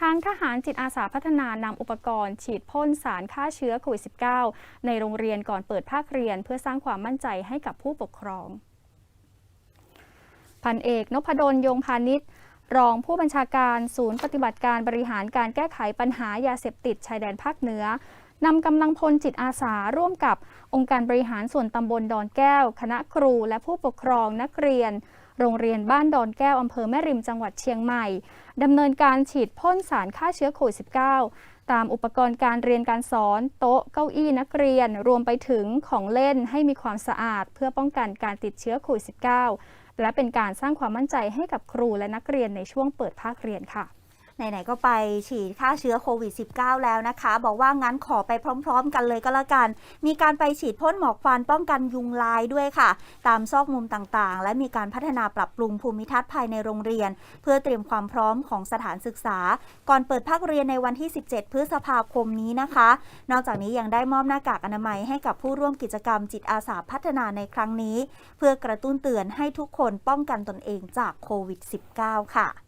ทางทหารจิตอาสาพัฒนานำอุปกรณ์ ฉีดพ่นสารฆ่าเชื้อโควิด -19 ในโรงเรียนก่อนเปิดภาคเรียน เพื่อสร้างความมั่นใจให้กับผู้ปกครอง พันเอกนพดลยงพาณิชย์รองผู้บัญชาการศูนย์ปฏิบัติการบริหารการแก้ไขปัญหายาเสพติดชายแดนภาคเหนือนำกำลังพลจิตอาสาร่วมกับองค์การบริหารส่วนตำบลดอนแก้ว คณะครูและผู้ปกครองนักเรียน โรงเรียนบ้านดอนแก้วอำเภอแม่ริมจังหวัดเชียงใหม่ดำเนินการฉีดพ่นสารฆ่าเชื้อโควิด -19 ตามอุปกรณ์การเรียนการสอน โต๊ะเก้าอี้นักเรียน รวมไปถึงของเล่นให้มีความสะอาด เพื่อป้องกันการติดเชื้อโควิด -19 และเป็นการสร้างความมั่นใจให้กับครูและนักเรียนในช่วงเปิดภาคเรียนค่ะ ไหนๆก็ไปฉีดฆ่าเชื้อโควิด -19 แล้วนะคะ บอกว่างั้นขอไปพร้อม ๆ กันเลยก็แล้วกัน มีการไปฉีดพ่นหมอกควันป้องกันยุงลายด้วยค่ะ ตามซอกมุมต่างๆ และมีการพัฒนาปรับปรุงภูมิทัศน์ภายในโรงเรียน เพื่อเตรียมความพร้อมของสถานศึกษา ก่อนเปิดภาคเรียนในวันที่ 17 พฤษภาคมนี้นะคะ นอกจากนี้ยังได้มอบหน้ากากอนามัยให้กับผู้ร่วมกิจกรรมจิตอาสาพัฒนาในครั้งนี้ เพื่อกระตุ้นเตือนให้ทุกคนป้องกันตนเองจากโควิด -19 ค่ะ